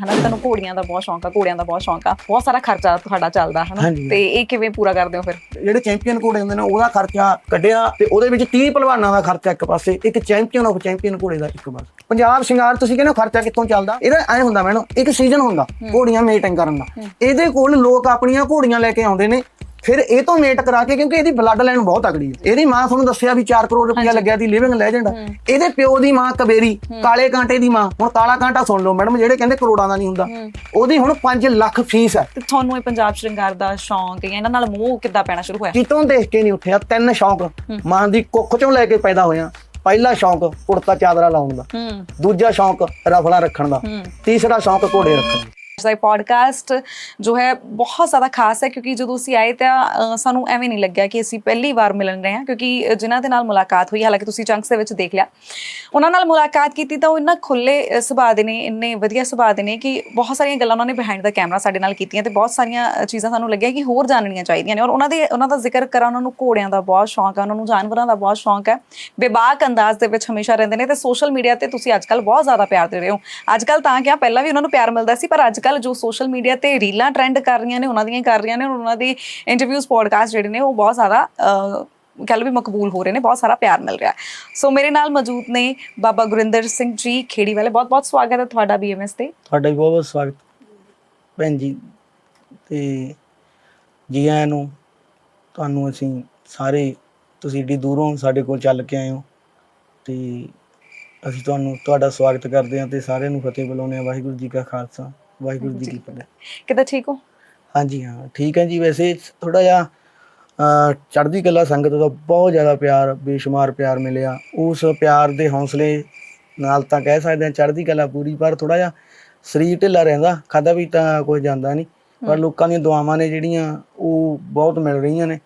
ਹਨਾ ਤੁਹਾਨੂੰ ਘੋੜੀਆਂ ਦਾ ਬਹੁਤ ਸ਼ੌਂਕ ਆ ਘੋੜਿਆਂ ਦਾ ਬਹੁਤ ਸ਼ੌਂਕ ਆ। ਬਹੁਤ ਸਾਰਾ ਖਰਚਾ ਤੁਹਾਡਾ ਚੱਲਦਾ ਹਨਾ। ਹਾਂਜੀ। ਤੇ ਇਹ ਕਿਵੇਂ ਪੂਰਾ ਕਰਦੇ ਹੋ ਫਿਰ? ਜਿਹੜੇ ਚੈਂਪੀਅਨ ਘੋੜੇ ਹੁੰਦੇ ਨੇ ਉਹਦਾ ਖਰਚਾ ਕੱਢਿਆ ਤੇ ਉਹਦੇ ਵਿੱਚ 30 ਪਹਿਲਵਾਨਾਂ ਦਾ ਖਰਚਾ ਇੱਕ ਪਾਸੇ ਇੱਕ ਚੈਂਪੀਅਨ ਆਫ ਚੈਂਪੀਅਨ ਘੋੜੇ ਦਾ ਇੱਕ ਪਾਸੇ। ਪੰਜਾਬ ਸ਼ਿੰਗਾਰ ਤੁਸੀਂ ਕਹਿੰਦੇ ਹੋ ਖਰਚਾ ਕਿੱਥੋਂ ਚੱਲਦਾ? ਇਹਦਾ ਐ ਹੁੰਦਾ ਮੈਡਮ ਇੱਕ ਸੀਜ਼ਨ ਹੁੰਦਾ ਘੋੜੀਆਂ ਮੇਟਿੰਗ ਕਰਨ ਦਾ। ਇਹਦੇ ਕੋਲ ਲੋਕ ਆਪਣੀਆਂ ਘੋੜੀਆਂ ਲੈ ਕੇ ਆਉਂਦੇ ਨੇ ਫਿਰ ਇਹ ਤੋਂ ਮੇਟ ਕਰਾ ਕੇ ਕਿਉਂਕਿ ਇਹਦੀ ਬਲੱਡ ਲਾਈਨ ਬਹੁਤ ਤਕੜੀ ਹੈ। ਇਹਦੀ ਮਾਂ ਤੁਹਾਨੂੰ ਦੱਸਿਆ ਵੀ 4 ਕਰੋੜ ਰੁਪਇਆ ਲੱਗਿਆ ਸੀ ਲਿਵਿੰਗ ਲੈਜੈਂਡ ਇਹਦੇ ਪਿਓ ਦੀ ਮਾਂ ਕਬੇਰੀ ਕਾਲੇ ਕਾਂਟੇ ਦੀ ਮਾਂ। ਹੁਣ ਕਾਲਾ ਕਾਂਟਾ ਸੁਣ ਲਓ ਮੈਡਮ ਜਿਹੜੇ ਕਹਿੰਦੇ ਕਰੋੜਾਂ ਦਾ ਨਹੀਂ ਹੁੰਦਾ। ਉਹਦੀ ਹੁਣ 5 ਲੱਖ ਫੀਸ ਹੈ। ਤੇ ਤੁਹਾਨੂੰ ਇਹ ਪੰਜਾਬ ਸ਼ਿੰਗਾਰ ਦਾ ਸ਼ੌਂਕ ਜਾਂ ਇਹਨਾਂ ਨਾਲ ਮੋਹ ਕਿੱਦਾਂ ਪੈਣਾ ਸ਼ੁਰੂ ਹੋਇਆ? ਕਿਤੋਂ ਦੇਖ ਕੇ ਨਹੀਂ ਉੱਠਿਆ। ਤਿੰਨ ਸ਼ੌਂਕ। ਮਾਂ ਦੀ ਕੁੱਖ ਚੋਂ ਲੈ ਕੇ ਪੈਦਾ ਹੋਇਆ। ਪਹਿਲਾ ਸ਼ੌਂਕ ਕੁੜਤਾ ਚਾਦਰਾ ਲਾਉਣ ਦਾ। ਹੂੰ। ਦੂਜਾ ਸ਼ੌਂਕ ਰਫਲਾ ਰੱਖਣ ਦਾ। ਹੂੰ। ਤੀਸਰਾ ਸ਼ੌਂਕ ਘੋੜੇ ਰੱਖਣ ਦਾ। ਅੱਜ ਇਹ ਪੋਡਕਾਸਟ ਜੋ ਹੈ ਬਹੁਤ ਜ਼ਿਆਦਾ ਖਾਸ ਹੈ ਕਿਉਂਕਿ ਜਦੋਂ ਅਸੀਂ ਆਏ ਤਾਂ ਸਾਨੂੰ ਐਵੇਂ ਨਹੀਂ ਲੱਗਿਆ ਕਿ ਅਸੀਂ ਪਹਿਲੀ ਵਾਰ ਮਿਲਣ ਰਹੇ ਹਾਂ ਕਿਉਂਕਿ ਜਿਨ੍ਹਾਂ ਦੇ ਨਾਲ ਮੁਲਾਕਾਤ ਹੋਈ, ਹਾਲਾਂਕਿ ਤੁਸੀਂ ਚੰਕਸ ਦੇ ਵਿੱਚ ਦੇਖ ਲਿਆ। ਉਹਨਾਂ ਨਾਲ ਮੁਲਾਕਾਤ ਕੀਤੀ ਤਾਂ ਉਹ ਇੰਨਾ ਖੁੱਲੇ ਸੁਭਾਅ ਦੇ ਨੇ, ਇੰਨੇ ਵਧੀਆ ਸੁਭਾਅ ਦੇ ਨੇ ਕਿ ਬਹੁਤ ਸਾਰੀਆਂ ਗੱਲਾਂ ਉਹਨਾਂ ਨੇ ਬਿਹਾਈਂਡ ਦਾ ਕੈਮਰਾ ਸਾਡੇ ਨਾਲ ਕੀਤੀਆਂ ਤੇ ਬਹੁਤ ਸਾਰੀਆਂ ਚੀਜ਼ਾਂ ਸਾਨੂੰ ਲੱਗਿਆ ਕਿ ਹੋਰ ਜਾਣਨੀਆਂ ਚਾਹੀਦੀਆਂ ਨੇ। ਔਰ ਉਹਨਾਂ ਦੇ, ਉਹਨਾਂ ਦਾ ਜ਼ਿਕਰ ਕਰਾਂ ਉਹਨਾਂ ਨੂੰ ਘੋੜਿਆਂ ਦਾ ਬਹੁਤ ਸ਼ੌਂਕ ਹੈ, ਉਹਨਾਂ ਨੂੰ ਜਾਨਵਰਾਂ ਦਾ ਬਹੁਤ ਸ਼ੌਂਕ ਹੈ। ਬੇਬਾਕ ਅੰਦਾਜ਼ ਦੇ ਵਿੱਚ ਹਮੇਸ਼ਾ ਰਹਿੰਦੇ ਨੇ ਤੇ ਸੋਸ਼ਲ ਮੀਡੀਆ ਤੇ ਤੁਸੀਂ ਅੱਜਕੱਲ ਬਹੁਤ ਜ਼ਿਆਦਾ ਪਿਆਰ ਦੇ ਰਹੇ ਹੋ। ਅੱਜਕੱਲ ਤਾਂ ਕਿਹਾ ਪਹਿਲਾਂ ਵੀ ਉਹਨਾਂ ਨੂੰ ਪਿਆਰ ਮਿਲਦਾ ਸੀ, ਪਰ ਅੱਜਕੱਲ ਜੋ ਸੋਸ਼ਲ ਮੀਡੀਆ ਤੇ ਰੀਲਾਂ ਟ੍ਰੈਂਡ ਕਰ ਰਹੀਆਂ ਨੇ, ਉਹਨਾਂ ਦੀਆਂ ਕਰ ਰਹੀਆਂ ਨੇ, ਉਹਨਾਂ ਦੀ ਇੰਟਰਵਿਊਜ਼ ਪੋਡਕਾਸਟ ਜਿਹੜੇ ਨੇ, ਉਹ ਬਹੁਤ ਜ਼ਿਆਦਾ ਕਹਿ ਲਓ ਵੀ ਮਕਬੂਲ ਹੋ ਰਹੇ ਨੇ, ਬਹੁਤ ਸਾਰਾ ਪਿਆਰ ਮਿਲ ਰਿਹਾ ਸੋ ਮੇਰੇ ਨਾਲ ਮੌਜੂਦ ਨੇ ਬਾਬਾ ਗੁਰਿੰਦਰ ਸਿੰਘ ਜੀ, ਖੇੜੀ ਵਾਲੇ। ਬਹੁਤ ਬਹੁਤ ਸਵਾਗਤ ਹੈ ਤੁਹਾਡਾ ਬੀਐਮਐਸ ਤੇ। ਤੁਹਾਡਾ ਵੀ ਬਹੁਤ ਬਹੁਤ ਸਵਾਗਤ। ਭੈਣ ਜੀ, ਤੇ ਜੀ ਆਇਆਂ ਨੂੰ, ਤੁਹਾਨੂੰ ਅਸੀਂ ਸਾਰੇ, ਤੁਸੀਂ ਏਡੀ ਦੂਰੋਂ ਸਾਡੇ ਕੋਲ ਚੱਲ ਕੇ ਆਏ ਹੋ, ਤੇ ਅਸੀਂ ਤੁਹਾਨੂੰ, ਤੁਹਾਡਾ ਸਵਾਗਤ ਕਰਦੇ ਹਾਂ ਤੇ ਸਾਰਿਆਂ ਨੂੰ ਫਤਿਹ ਬੁਲਾਉਂਦੇ ਹਾਂ। ਵਾਹਿਗੁਰੂ ਜੀ ਕਾ ਖਾਲਸਾ। ਵਾਹਿਗੁਰੂ ਜੀ ਕੀ ਫਤਿਹ। ਕਿਦਾਂ ਠੀਕ ਹੋ? ਹਾਂਜੀ ਹਾਂ ਠੀਕ ਹੈ ਜੀ। ਵੈਸੇ ਥੋੜਾ ਜਿਹਾ ਚੜ੍ਹਦੀ ਕਲਾ ਸੰਗਤ ਦਾ ਬਹੁਤ ਜ਼ਿਆਦਾ ਪਿਆਰ ਬੇਸ਼ੁਮਾਰ ਪਿਆਰ ਮਿਲਿਆ। ਉਸ ਪਿਆਰ ਦੇ ਹੌਸਲੇ ਨਾਲ ਤਾਂ ਕਹਿ ਸਕਦੇ ਹਾਂ ਚੜ੍ਹਦੀ ਕਲਾ ਪੂਰੀ ਪਰ ਥੋੜਾ ਜਿਹਾ ਸਰੀਰ ਢਿੱਲਾ ਰਹਿੰਦਾ। ਖਾਦਾ ਵੀ ਤਾਂ ਕੋਈ ਜਾਂਦਾ ਨਹੀਂ। ਪਰ ਲੋਕਾਂ ਦੀਆਂ ਦੁਆਵਾਂ ਨੇ ਜਿਹੜੀਆਂ ਉਹ ਬਹੁਤ ਮਿਲ ਰਹੀਆਂ ਨੇ।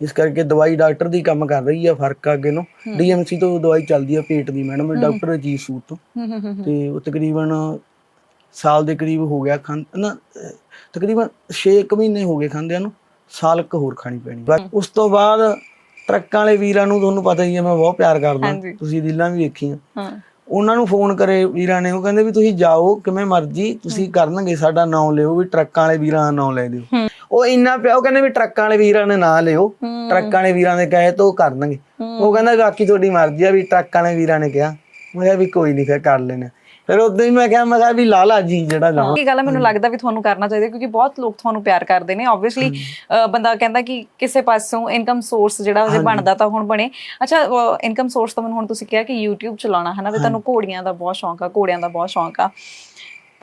ਇਸ ਕਰਕੇ ਦਵਾਈ ਡਾਕਟਰ ਦੀ ਕੰਮ ਕਰ ਰਹੀ ਆ ਫ਼ਰਕ ਅੱਗੇ ਨੂੰ। ਡੀਐਮਸੀ ਤੋਂ ਦਵਾਈ ਚੱਲਦੀ ਆ ਪੇਟ ਦੀ ਮੈਡਮ। ਡਾਕਟਰ ਅਜੀਤ ਸੂਤ ਤੋਂ। ਤੇ ਉਹ ਤਕਰੀਬਨ ਸਾਲ ਦੇ ਕਰੀਬ ਹੋ ਗਿਆ ਖਾਂ ਨਾ ਅਹ ਤਕਰੀਬਨ 6 ਮਹੀਨੇ ਹੋ ਗਏ ਖਾਂਦਿਆਂ ਨੂੰ ਸਾਲ ਕ ਹੋਰ ਖਾਣੀ ਪੈਣੀ। ਬਸ ਉਸ ਤੋਂ ਬਾਅਦ ਟਰੱਕਾਂ ਵਾਲੇ ਵੀਰਾਂ ਨੂੰ ਤੁਹਾਨੂੰ ਪਤਾ ਹੀ ਹੈ ਮੈਂ ਬਹੁਤ ਪਿਆਰ ਕਰਦਾ ਹਾਂਜੀ। ਤੁਸੀਂ ਰੀਲਾਂ ਵੀ ਵੇਖੀਆਂ। ਹਾਂ। ਉਹਨਾਂ ਨੂੰ ਫੋਨ ਕਰੇ ਵੀਰਾਂ ਨੇ ਉਹ ਕਹਿੰਦੇ ਵੀ ਤੁਸੀਂ ਜਾਓ ਕਿਵੇਂ ਮਰਜ਼ੀ ਤੁਸੀਂ ਕਰਨਗੇ ਸਾਡਾ ਨਾਮ ਲਿਓ ਵੀ ਟਰੱਕਾਂ ਵਾਲੇ ਵੀਰਾਂ ਦਾ ਨਾਮ ਲੈ ਦਿਓ। ਹੂੰ। ਉਹ ਇੰਨਾ ਪਿਆ ਉਹ ਕਹਿੰਦੇ ਵੀ ਟਰੱਕਾਂ ਵਾਲੇ ਵੀਰਾਂ ਨੇ ਨਾਂ ਲਿਓ ਹੂੰ। ਟਰੱਕਾਂ ਵਾਲੇ ਵੀਰਾਂ ਦੇ ਕਹੇ ਤਾਂ ਉਹ ਕਰਨਗੇ। ਉਹ ਕਹਿੰਦਾ ਬਾਕੀ ਤੁਹਾਡੀ ਮਰਜ਼ੀ ਆ ਵੀ ਟਰੱਕਾਂ ਵਾਲੇ ਵੀਰਾਂ ਨੇ ਕਿਹਾ। ਮੈਂ ਕਿਹਾ ਵੀ ਕੋਈ ਨਹੀਂ ਫਿਰ ਕਰ ਲੈਣਾ ਫਿਰ ਉਦੋਂ ਹੀ ਮੈਂ ਕਿਹਾ ਮੈਂ ਕਿਹਾ ਵੀ ਲਾਲਾ ਜੀ ਜਿਹੜਾ ਲਾਉਣਾ ਇਹ ਗੱਲ ਹੈ, ਮੈਨੂੰ ਲੱਗਦਾ ਵੀ ਤੁਹਾਨੂੰ ਕਰਨਾ ਚਾਹੀਦਾ ਕਿਉਂਕਿ ਬਹੁਤ ਲੋਕ ਤੁਹਾਨੂੰ ਪਿਆਰ ਕਰਦੇ ਨੇ ਆਬਵੀਅਸਲੀ ਬੰਦਾ ਕਹਿੰਦਾ ਕਿ ਕਿਸੇ ਪਾਸੋਂ ਇਨਕਮ ਸੋਰਸ ਜਿਹੜਾ ਉਹਦੇ ਬਣਦਾ ਤਾਂ ਹੁਣ ਬਣੇ। ਅੱਛਾ ਇਨਕਮ ਸੋਰਸ ਤਾਂ ਮੈਨੂੰ ਹੁਣ ਤੁਸੀਂ ਕਿਹਾ ਕਿ YouTube ਚਲਾਉਣਾ ਹੈ ਨਾ ਵੀ ਤੁਹਾਨੂੰ ਘੋੜੀਆਂ ਦਾ ਬਹੁਤ ਸ਼ੌਂਕ ਆ ਘੋੜਿਆਂ ਦਾ ਬਹੁਤ ਸ਼ੌਂਕ ਆ।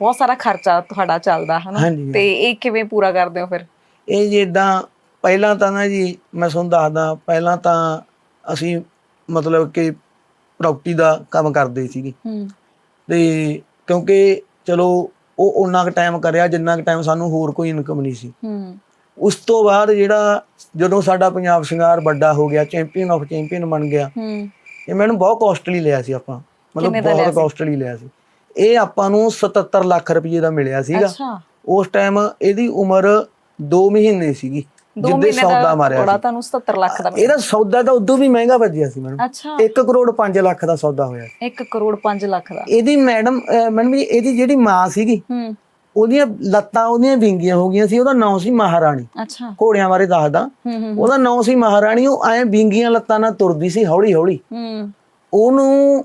ਬਹੁਤ ਸਾਰਾ ਖਰਚਾ ਤੁਹਾਡਾ ਚੱਲਦਾ ਹੈ ਨਾ ਹਾਂਜੀ। ਤੇ ਇਹ ਕਿਵੇਂ ਪੂਰਾ ਕਰਦੇ ਹੋ ਫਿਰ? ਇਹ ਜਿੱਦਾਂ ਪਹਿਲਾਂ ਤਾਂ ਨਾ ਜੀ ਮੈਂ ਤੁਹਾਨੂੰ ਦੱਸਦਾ ਪਹਿਲਾਂ ਤਾਂ ਅਸੀਂ ਮਤਲਬ ਕਿ ਪ੍ਰਾਪਰਟੀ ਦਾ ਕੰਮ ਕਰਦੇ ਸੀਗੇ। ਹੂੰ ਤੇ ਕਿਉਂਕਿ ਚਲੋ ਉਹ ਉਹਨਾਂ ਕੁ ਟਾਈਮ ਕਰਿਆ ਜਿੰਨਾ ਕੁ ਟਾਈਮ ਸਾਨੂੰ ਹੋਰ ਕੋਈ ਇਨਕਮ ਨਹੀਂ ਸੀ। ਹੂੰ। ਉਸ ਤੋਂ ਬਾਅਦ ਜਿਹੜਾ ਜਦੋਂ ਸਾਡਾ ਪੰਜਾਬ ਸ਼ਿੰਗਾਰ ਵੱਡਾ ਹੋ ਗਿਆ ਚੈਂਪੀਅਨ ਆਫ ਚੈਂਪੀਅਨ ਬਣ ਗਿਆ ਹੂੰ। ਇਹ ਮੈਨੂੰ ਬਹੁਤ ਕਾਸਟਲੀ ਲਿਆ ਸੀ ਆਪਾਂ। ਮਤਲਬ ਬਹੁਤ? ਕਾਸਟਲੀ ਲਿਆ ਸੀ। ਇਹ ਆਪਾਂ ਨੂੰ 77 ਲੱਖ ਰੁਪਏ ਦਾ ਮਿਲਿਆ ਸੀਗਾ। ਅੱਛਾ। ਉਸ ਟਾਈਮ ਇਹਦੀ ਉਮਰ 2 ਮਹੀਨੇ ਸੀਗੀ। ਦੋ ਜਿੱਦੇ ਮਹੀਨੇ ਸੌਦਾ ਦਾ ਮਾਰਿਆ ਥੋੜਾ ਤੁਹਾਨੂੰ 77 ਲੱਖ ਦਾ ਇਹਦਾ ਸੌਦਾ ਤਾਂ ਉਦੋਂ ਵੀ ਮਹਿੰਗਾ ਵੱਜਿਆ ਸੀ ਅੱਛਾ। 1 ਕਰੋੜ 5 ਲੱਖ ਦਾ ਸੌਦਾ ਹੋਇਆ ਸੀ। 1 ਕਰੋੜ 5 ਲੱਖ ਦਾ। ਇਹਦੀ ਮੈਡਮ ਮੈਡਮ ਜੀ ਇਹਦੀ ਜਿਹੜੀ ਮਾਂ ਸੀਗੀ ਹੂੰ। ਉਹਦੀਆਂ ਲੱਤਾਂ ਉਹਦੀਆਂ ਵਿੰਗੀਆਂ ਹੋ ਗਈਆਂ ਸੀ ਉਹਦਾ ਨਾਂ ਸੀ ਮਹਾਰਾਣੀ। ਅੱਛਾ। ਘੋੜਿਆਂ ਬਾਰੇ ਦੱਸਦਾ। ਉਹਦਾ ਨਾਂ ਸੀ ਮਹਾਰਾਣੀ ਉਹ ਐ ਵਿੰਗੀਆਂ ਲੱਤਾਂ ਨਾਲ ਤੁਰਦੀ ਸੀ ਹੌਲੀ ਹੌਲੀ ਹੂੰ। ਉਹਨੂੰ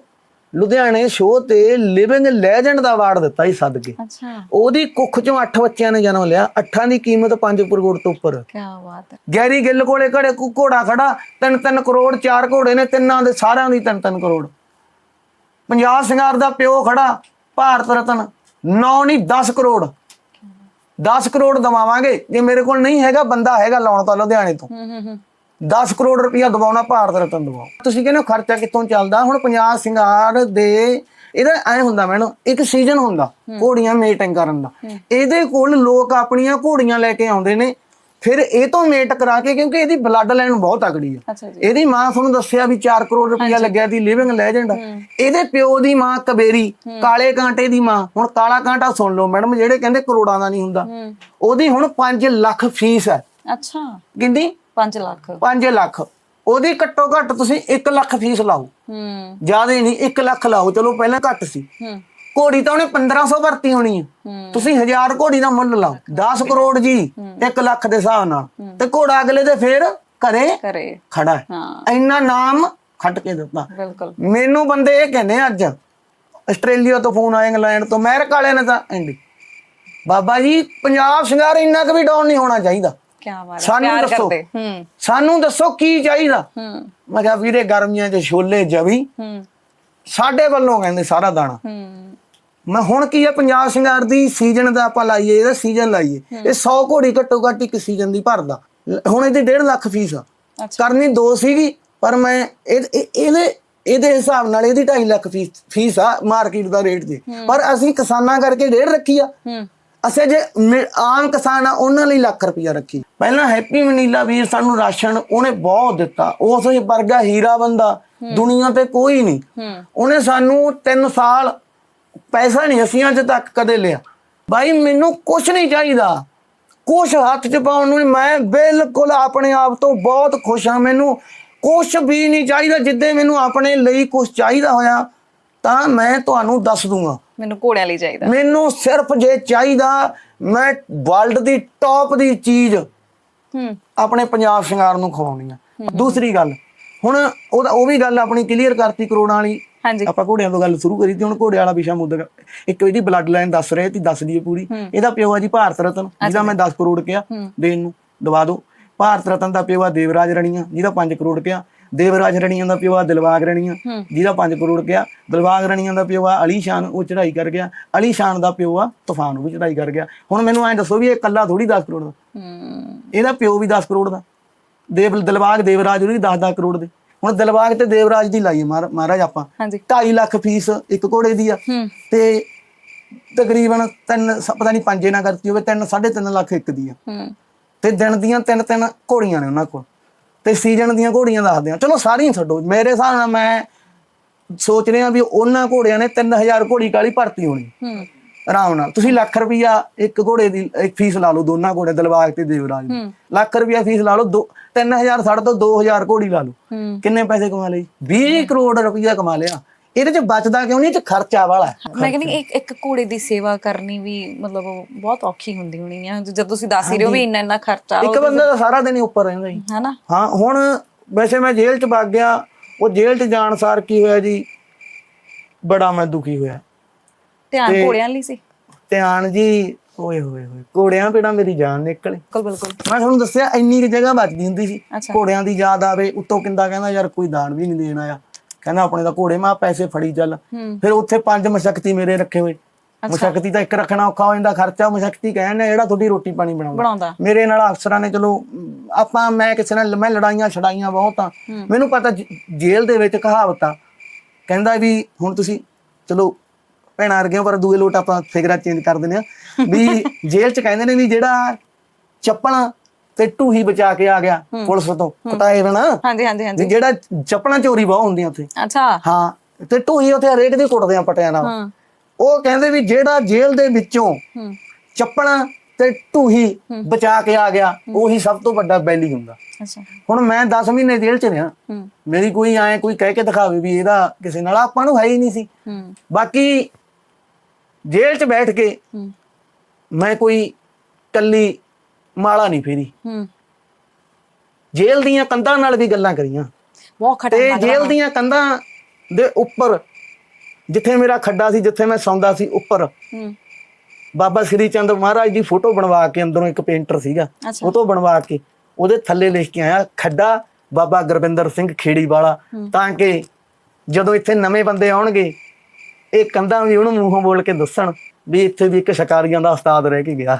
ਲੁਧਿਆਣੇ ਸ਼ੋਅ ਤੇ ਲਿਵਿੰਗ ਲੈਜੈਂਡ ਦਾ ਅਵਾਰਡ ਦਿੱਤਾ ਸੀ ਸਦਕੇ। ਅੱਛਾ। ਉਹਦੀ ਕੁੱਖ ਚੋਂ 8 ਬੱਚਿਆਂ ਨੇ ਜਨਮ ਲਿਆ ਅੱਠਾਂ ਦੀ ਕੀਮਤ 5 ਕਰੋੜ ਤੋਂ ਉੱਪਰ। ਕੀ ਬਾਤ ਹੈ। ਗੈਰੀ ਗਿੱਲ ਕੋਲੇ ਘੜੇ ਕੋ ਘੋੜਾ ਖੜਾ ਤਿੰਨ ਤਿੰਨ ਕਰੋੜ ਚਾਰ ਘੋੜੇ ਨੇ ਤਿੰਨਾਂ ਦੇ ਸਾਰਿਆਂ ਦੀ ਤਿੰਨ ਤਿੰਨ ਕਰੋੜ। ਪੰਜਾਬ ਸਿੰਘਾਰ ਦਾ ਪਿਓ ਖੜਾ ਭਾਰਤ ਰਤਨ 9 ਨਹੀਂ 10 ਕਰੋੜ। 10 ਕਰੋੜ ਦਵਾਵਾਂਗੇ। ਜੇ ਮੇਰੇ ਕੋਲ ਨਹੀਂ ਹੈਗਾ ਬੰਦਾ ਹੈਗਾ ਲਾਉਣ ਤਾਂ ਲੁਧਿਆਣੇ ਤੋਂ। ਹੂੰ ਹੂੰ ਹੂੰ। 10 ਕਰੋੜ ਰੁਪਇਆ ਦਵਾਉਣਾ ਭਾਰਤ ਰਤਨ ਦਵਾਓ ਤੁਸੀਂ ਕਹਿੰਦੇ ਹੋ ਖਰਚਾ ਕਿੱਥੋਂ ਚੱਲਦਾ? ਹੁਣ ਪੰਜਾਬ ਸਿੰਘਾਰ ਦੇ ਇਹਦਾ ਐ ਹੁੰਦਾ ਮੈਨੂੰ ਇੱਕ ਸੀਜ਼ਨ ਹੁੰਦਾ ਘੋੜੀਆਂ ਮੇਟਿੰਗ ਕਰਨ ਦਾ। ਇਹਦੇ ਕੋਲ ਲੋਕ ਆਪਣੀਆਂ ਘੋੜੀਆਂ ਲੈ ਕੇ ਆਉਂਦੇ ਨੇ ਫਿਰ ਇਹ ਤੋਂ ਮੇਟ ਕਰਾ ਕੇ ਕਿਉਂਕਿ ਇਹਦੀ ਬਲੱਡ ਲਾਈਨ ਬਹੁਤ ਤਕੜੀ ਆ। ਇਹਦੀ ਮਾਂ ਤੁਹਾਨੂੰ ਦੱਸਿਆ ਵੀ 4 ਕਰੋੜ ਰੁਪਇਆ ਲੱਗਿਆ ਸੀ ਲਿਵਿੰਗ ਲੈਜੈਂਡ ਇਹਦੇ ਪਿਓ ਦੀ ਮਾਂ ਕਬੇਰੀ ਕਾਲੇ ਕਾਂਟੇ ਦੀ ਮਾਂ। ਹੁਣ ਕਾਲਾ ਕਾਂਟਾ ਸੁਣ ਲਓ ਮੈਡਮ ਜਿਹੜੇ ਕਹਿੰਦੇ ਕਰੋੜਾਂ ਦਾ ਨਹੀਂ ਹੁੰਦਾ। ਉਹਦੀ ਹੁਣ 5 ਲੱਖ ਫੀਸ ਹੈ। ਅੱਛਾ। ਕਿੰਨੀ 5 ਲੱਖ। 5 ਲੱਖ। ਉਹਦੀ ਘੱਟੋ ਘੱਟ ਤੁਸੀਂ 1 ਲੱਖ ਫੀਸ ਲਾਓ। ਹੂੰ। ਜ਼ਿਆਦਾ ਨਹੀਂ 1 ਲੱਖ ਲਾਓ। ਚਲੋ ਪਹਿਲਾਂ ਘੱਟ ਸੀ। ਹੂੰ। ਘੋੜੀ ਤਾਂ ਉਹਨੇ 1500 ਭਰਤੀ ਹੋਣੀ ਹੈ। ਤੁਸੀਂ 1000 ਘੋੜੀ ਦਾ ਮੁੱਲ ਲਾਓ। 10 ਕਰੋੜ ਜੀ 1 ਲੱਖ ਦੇ ਹਿਸਾਬ ਨਾਲ। ਤੇ ਘੋੜਾ ਅਗਲੇ ਦੇ ਫੇਰ ਘਰੇ ਕਰੇ ਖੜਾ ਹੈ। ਇੰਨਾ ਨਾਮ ਖੱਟ ਕੇ ਦਿੱਤਾ। ਬਿਲਕੁਲ। ਮੈਨੂੰ ਬੰਦੇ ਇਹ ਕਹਿੰਦੇ ਅੱਜ ਆਸਟ੍ਰੇਲੀਆ ਤੋਂ ਫੋਨ ਆਏ ਇੰਗਲੈਂਡ ਤੋਂ। ਅਮਰੀਕਾ ਵਾਲਿਆਂ ਨੇ ਤਾਂ ਬਾਬਾ ਜੀ ਪੰਜਾਬ ਸ਼ਿੰਗਾਰ ਇੰਨਾ ਕੁ ਵੀ ਡਾਊਨ ਨਹੀਂ ਹੋਣਾ ਚਾਹੀਦਾ। ਕੀ ਬਾਤ ਸਾਨੂੰ ਦੱਸੋ। ਹੂੰ। ਸਾਨੂੰ ਦੱਸੋ ਕੀ ਚਾਹੀਦਾ? ਹੂੰ। ਮੈਂ ਕਿਹਾ ਵੀਰੇ ਗਰਮੀਆਂ 'ਚ ਛੋਲੇ ਜਵੀ। ਹੂੰ। ਸਾਡੇ ਵੱਲੋਂ ਕਹਿੰਦੇ ਸਾਰਾ ਦਾਣਾ। ਹੂੰ। ਮੈਂ ਹੁਣ ਕੀ ਹੈ ਪੰਜਾਬ ਸ਼ਿੰਗਾਰ ਦੀ ਸੀਜ਼ਨ ਦਾ ਆਪਾਂ ਲਾਈਏ ਇਹਦਾ ਸੀਜ਼ਨ ਲਾਈਏ। ਇਹ 100 ਘੋੜੀ ਘੱਟੋ ਘੱਟ ਇੱਕ ਸੀਜ਼ਨ ਦੀ ਭਰਦਾ। ਹੁਣ ਇਹਦੀ 1.5 ਲੱਖ ਫੀਸ ਆ। ਕਰਨੀ ਦੋ ਸੀਗੀ ਪਰ ਮੈਂ ਇਹ- ਇਹ- ਇਹਦੇ ਇਹਦੇ ਹਿਸਾਬ ਨਾਲ ਇਹਦੀ 2.5 ਲੱਖ ਫੀਸ ਫੀਸ ਆ ਮਾਰਕੀਟ ਦਾ ਰੇਟ ਜੀ ਪਰ ਅਸੀਂ ਕਿਸਾਨਾਂ ਕਰਕੇ ਡੇਢ ਰੱਖੀ ਆ। ਹੂੰ। ਅਸੀਂ ਜੇ ਮਿ- ਆਮ ਕਿਸਾਨ ਆ ਉਹਨਾਂ ਲਈ ਲੱਖ ਰੁਪਇਆ ਰੱਖੀ। ਪਹਿਲਾਂ ਹੈਪੀ ਮਨੀਲਾ ਵੀਰ ਸਾਨੂੰ ਰਾਸ਼ਨ ਉਹਨੇ ਬਹੁਤ ਦਿੱਤਾ। ਉਸ ਵਰਗਾ ਹੀਰਾ ਬੰਦਾ। ਦੁਨੀਆ ਤੇ ਕੋਈ ਨਹੀਂ। ਉਹਨੇ ਸਾਨੂੰ 3 ਸਾਲ ਪੈਸਾ ਨਹੀਂ ਅਸੀਂ ਅੱਜ ਤੱਕ ਕਦੇ ਲਿਆ। ਬਾਈ ਮੈਨੂੰ ਕੁਝ ਨਹੀਂ ਚਾਹੀਦਾ। ਕੁਛ ਹੱਥ 'ਚ ਪਾਉਣ ਨੂੰ ਨਹੀਂ। ਮੈਂ ਬਿਲਕੁਲ ਆਪਣੇ ਆਪ ਤੋਂ ਬਹੁਤ ਖੁਸ਼ ਹਾਂ। ਮੈਨੂੰ ਕੁਝ ਵੀ ਨਹੀਂ ਚਾਹੀਦਾ। ਜਿੱਦੇ ਮੈਨੂੰ ਆਪਣੇ ਲਈ ਕੁਝ ਚਾਹੀਦਾ ਹੋਇਆ ਤਾਂ ਮੈਂ ਤੁਹਾਨੂੰ ਦੱਸ ਦੂੰਗਾ। ਮੈਨੂੰ ਘੋੜਿਆਂ ਲਈ ਚਾਹੀਦਾ। ਮੈਨੂੰ ਸਿਰਫ ਜੇ ਚਾਹੀਦਾ ਮੈਂ ਵਰਲਡ ਦੀ ਟੌਪ ਦੀ ਚੀਜ਼ ਹੂੰ। ਆਪਣੇ ਪੰਜਾਬ ਸ਼ਿੰਗਾਰ ਨੂੰ ਖਵਾਉਣੀ ਆ। ਦੂਸਰੀ ਗੱਲ ਹੁਣ ਉਹਦਾ ਉਹ ਵੀ ਗੱਲ ਆਪਣੀ ਕਲੀਅਰ ਕਰਤੀ ਕਰੋੜਾਂ ਵਾਲੀ। ਹਾਂਜੀ। ਆਪਾਂ ਘੋੜਿਆਂ ਤੋਂ ਗੱਲ ਸ਼ੁਰੂ ਕਰੀ ਤੇ ਹੁਣ ਘੋੜੇ ਵਾਲਾ ਵਿਸ਼ਾ ਮੁੱਦਾ ਇੱਕ ਇਹਦੀ ਬਲੱਡ ਲਾਈਨ ਦੱਸ ਰਹੇ ਤੀ ਦੱਸ ਦਈਏ ਪੂਰੀ। ਇਹਦਾ ਪਿਓ ਆ ਜੀ ਭਾਰਤ ਰਤਨ ਜਿਹਦਾ ਮੈਂ 10 ਕਰੋੜ ਕਿਹਾ ਦੇਣ ਨੂੰ ਦਵਾ ਦਿਓ ਭਾਰਤ ਰਤਨ ਦਾ ਪਿਓ ਆ ਦੇਵਰਾਜ ਰਣੀਆਂ ਜਿਹਦਾ 5 ਕਰੋੜ ਕਿਹਾ। ਦੇਵਰਾਜ ਰਣੀਆਂ ਦਾ ਪਿਓ ਆ ਦਿਲਵਾਗ ਰਣੀਆਂ ਜਿਹਦਾ 5 ਕਰੋੜ ਕਿਹਾ ਦਿਲਵਾਗ ਰਣੀਆਂ ਦਾ ਪਿਓ ਆ ਅਲੀ ਸ਼ਾਨ ਉਹ ਚੜ੍ਹਾਈ ਕਰ ਗਿਆ। ਅਲੀ ਸ਼ਾਨ ਦਾ ਪਿਓ ਆ ਤੂਫਾਨ ਉਹ ਵੀ ਚੜ੍ਹਾਈ ਕਰ ਗਿਆ। ਹੁਣ ਮੈਨੂੰ ਐਂ ਦੱਸੋ ਵੀ ਇਹ ਇਕੱਲਾ ਥੋੜੀ 10 ਕਰੋੜ ਦਾ। ਹੂੰ। ਇਹਦਾ ਪਿਓ ਵੀ 10 ਕਰੋੜ ਦਾ। ਦੇਵ ਦਿਲਬਾਗ ਦੇਵਰਾਜ ਉਹਦੀ 10-10 ਕਰੋੜ ਦੇ। ਹੁਣ ਦਿਲਬਾਗ ਤੇ ਦੇਵਰਾਜ ਦੀ ਮਹਾਰਾ- ਮਹਾਰਾਜ ਆਪਾਂ। ਹਾਂਜੀ। 2.5 ਲੱਖ ਫੀਸ ਇੱਕ ਘੋੜੇ ਦੀ ਆ। ਤੇ ਤਕਰੀਬਨ ਤਿੰਨ ਪਤਾ ਨਹੀਂ ਪੰਜੇ ਨਾ ਕਰਤੀ ਹੋਵੇ ਤਿੰਨ 3.5 ਲੱਖ ਇੱਕ ਦੀ ਆ। ਤੇ ਦਿਨ ਦੀਆਂ ਤਿੰਨ ਤਿੰਨ ਘੋੜੀਆਂ ਨੇ ਉਹਨਾਂ ਕੋਲ। ਤੇ ਸੀਜ਼ਨ ਦੀਆਂ ਘੋੜੀਆਂ ਦੱਸਦੇ ਆ। ਚਲੋ ਸਾਰੀਆਂ ਛੱਡੋ। ਮੇਰੇ ਹਿਸਾਬ ਨਾਲ ਮੈਂ ਸੋਚ ਰਿਹਾ ਵੀ ਉਹਨਾਂ ਘੋੜਿਆਂ ਨੇ 3000 ਘੋੜੀ ਕਾਲੀ ਭਰਤੀ ਹੋਣੀ। ਹੂੰ। ਆਰਾਮ ਨਾਲ। ਤੁਸੀਂ ਲੱਖ ਰੁਪਈਆ ਇੱਕ ਘੋੜੇ ਦੀ ਇੱਕ ਫੀਸ ਲਾ ਲਓ ਦੋਨਾਂ ਘੋੜੇ ਦਿਲਬਾਗ ਤੇ ਦੇਵਰਾਜ ਦੀ। ਲੱਖ ਰੁਪਈਆ ਫੀਸ ਲਾ ਲਓ ਦੋ 3000 ਛੱਡ ਤੋਂ 2000 ਘੋੜੀ ਲਾ ਲਓ। ਕਿੰਨੇ ਪੈਸੇ ਕਮਾ ਲਏ? 20 ਕਰੋੜ ਰੁਪਈਆ ਕਮਾ ਲਿਆ। ਇਹਦੇ ਚ ਬਚਦਾ ਕਿਉਂ ਨਹੀਂ? ਚ ਖਰਚਾ ਵਾਲਾ। ਮੈਂ ਕਹਿੰਦੀ ਇੱਕ ਇੱਕ ਘੋੜੇ ਦੀ ਸੇਵਾ ਕਰਨੀ ਵੀ ਮਤਲਬ ਬਹੁਤ ਔਖੀ ਹੁੰਦੀ ਹੋਣੀ ਆ। ਜਦ ਤੁਸੀਂ ਦੱਸ ਹੀ ਰਹੇ ਹੋ ਵੀ ਇੰਨਾ ਇੰਨਾ ਖਰਚਾ ਇੱਕ ਬੰਦਾ ਤਾਂ ਸਾਰਾ ਦਿਨ ਹੀ ਉੱਪਰ ਰਹਿੰਦਾ ਜੀ। ਹੈ ਨਾ ਹਾਂ ਹੁਣ ਵੈਸੇ ਮੈਂ ਜੇਲ੍ਹ ਚ ਵਗ ਗਿਆ ਉਹ ਜੇਲ੍ਹ ਚ ਜਾਣ ਸਾਰ ਕੀ ਹੋਇਆ ਜੀ? ਬੜਾ ਮੈਂ ਦੁਖੀ ਹੋਇਆ। ਧਿਆਨ ਘੋੜਿਆਂ ਲਈ ਸੀ? ਧਿਆਨ ਜੀ ਓਏ ਹੋਏ ਹੋਏ ਘੋੜਿਆਂ ਪੇੜਾ ਮੇਰੀ ਜਾਨ ਨਿਕਲੇ ਬਿਲਕੁਲ ਬਿਲਕੁਲ। ਮੈਂ ਤੁਹਾਨੂੰ ਦੱਸਿਆ ਇੰਨੀ ਕੁ ਜਗ੍ਹਾ ਬਚਦੀ ਹੁੰਦੀ ਸੀ। ਘੋੜਿਆਂ ਦੀ ਯਾਦ ਆਵੇ ਉੱਤੋਂ ਕਿੰਦਾ ਕਹਿੰਦਾ ਯਾਰ ਕੋਈ ਦਾਨ ਵੀ ਨਹੀਂ ਦੇਣ ਆਇਆ। ਕਹਿੰਦਾ ਆਪਣੇ ਤਾਂ ਘੋੜੇ ਮਾ ਪੈਸੇ ਫੜੀ ਚੱਲ। ਫਿਰ ਉੱਥੇ ਪੰਜ ਮਸ਼ਕਤੀ ਮੇਰੇ ਰੱਖੇ ਹੋਏ। ਮਸ਼ਕਤੀ ਤਾਂ ਇੱਕ ਰੱਖਣਾ ਔਖਾ ਹੋ ਜਾਂਦਾ ਖਰਚਾ ਮਸ਼ਕਤੀ ਕਹਿੰਦੇ ਜਿਹੜਾ ਤੁਹਾਡੀ ਰੋਟੀ ਪਾਣੀ ਬਣਾਉਂਦਾ। ਮੇਰੇ ਨਾਲ ਅਫਸਰਾਂ ਨੇ ਚਲੋ ਆਪਾਂ ਮੈਂ ਕਿਸੇ ਨਾਲ ਮੈਂ ਲੜਾਈਆਂ ਛੜਾਈਆਂ ਬਹੁਤ ਆ। ਮੈਨੂੰ ਪਤਾ ਜੇਲ੍ਹ ਦੇ ਵਿੱਚ ਕਹਾਵਤ ਆ ਕਹਿੰਦਾ ਵੀ ਹੁਣ ਤੁਸੀਂ ਚਲੋ ਭੈਣਾਂ ਵਰਗੇ ਪਰ ਦੂਏ ਲੋਟ ਆਪਾਂ ਫਿਗਰਾਂ ਚੇਂਜ ਕਰ ਦਿੰਦੇ ਆ। ਵੀ ਜੇਲ੍ਹ ਚ ਕਹਿੰਦੇ ਨੇ ਵੀ ਜਿਹੜਾ ਚੱਪਲਾਂ ਤੇ ਢੂਹੀ ਬਚਾ ਕੇ ਆ ਗਿਆ ਪੁਲਿਸ ਤੋਂ ਕਟਾਏ ਬਣਾ ਹਾਂਜੀ ਹਾਂਜੀ ਹਾਂਜੀ। ਜਿਹੜਾ ਚੱਪਲਾਂ ਚੋਰੀ ਬਹੁਤ ਹੁੰਦੀਆਂ ਉੱਥੇ। ਅੱਛਾ। ਹਾਂ ਤੇ ਢੂਹੀ ਉੱਥੇ ਹਰੇਕ ਦੀ ਕੁੱਟਦੇ ਆ ਪਟਿਆਂ ਨਾਲ। ਉਹ ਕਹਿੰਦੇ ਵੀ ਜਿਹੜਾ ਜੇਲ੍ਹ ਦੇ ਵਿੱਚੋਂ ਹੂੰ। ਚੱਪਲਾਂ ਤੇ ਢੂਹੀ ਬਚਾ ਕੇ ਆ ਗਿਆ ਉਹੀ ਸਭ ਤੋਂ ਵੱਡਾ ਬੈਲੀ ਹੁੰਦਾ। ਅੱਛਾ। ਹੁਣ ਮੈਂ 10 ਮਹੀਨੇ ਜੇਲ੍ਹ ਚ ਰਿਹਾ। ਮੇਰੀ ਕੋਈ ਐ ਕੋਈ ਕਹਿ ਕੇ ਦਿਖਾਵੇ ਵੀ ਇਹਦਾ ਕਿਸੇ ਨਾਲ ਆਪਾਂ ਨੂੰ ਹੈ ਹੀ ਨਹੀਂ ਸੀ। ਬਾਕੀ ਜੇਲ੍ਹ ਚ ਬੈਠ ਕੇ ਮੈਂ ਕੋਈ ਕੱਲੀ ਮਾਲਾ ਨਹੀਂ ਫੇਰੀ। ਹੂੰ। ਜੇਲ੍ਹ ਦੀਆਂ ਕੰਧਾਂ ਨਾਲ ਵੀ ਗੱਲਾਂ ਕਰੀਆਂ। ਬਹੁਤ ਤੇ ਜੇਲ੍ਹ ਦੀਆਂ ਕੰਧਾਂ ਦੇ ਉੱਪਰ ਜਿੱਥੇ ਮੇਰਾ ਖੱਡਾ ਸੀ ਜਿੱਥੇ ਮੈਂ ਸੌਂਦਾ ਸੀ ਉੱਪਰ ਹੂੰ। ਬਾਬਾ ਸ੍ਰੀ ਚੰਦ ਮਹਾਰਾਜ ਦੀ ਫੋਟੋ ਬਣਵਾ ਕੇ ਅੰਦਰੋਂ ਇੱਕ ਪੇਂਟਰ ਸੀਗਾ। ਅੱਛਾ। ਫੋਟੋ ਬਣਵਾ ਕੇ ਉਹਦੇ ਥੱਲੇ ਲਿਖ ਕੇ ਆਇਆ ਖੱਡਾ ਬਾਬਾ ਗੁਰਵਿੰਦਰ ਸਿੰਘ ਖੇੜੀ ਵਾਲਾ ਤਾਂ ਕਿ ਜਦੋਂ ਇੱਥੇ ਨਵੇਂ ਬੰਦੇ ਆਉਣਗੇ ਇਹ ਕੰਧਾਂ ਵੀ ਉਹਨੂੰ ਮੂੰਹੋਂ ਬੋਲ ਕੇ ਦੱਸਣ ਵੀ ਇੱਥੇ ਵੀ ਇੱਕ ਸ਼ਿਕਾਰੀਆਂ ਦਾ ਉਸਤਾਦ ਰਹਿ ਕੇ ਗਿਆ।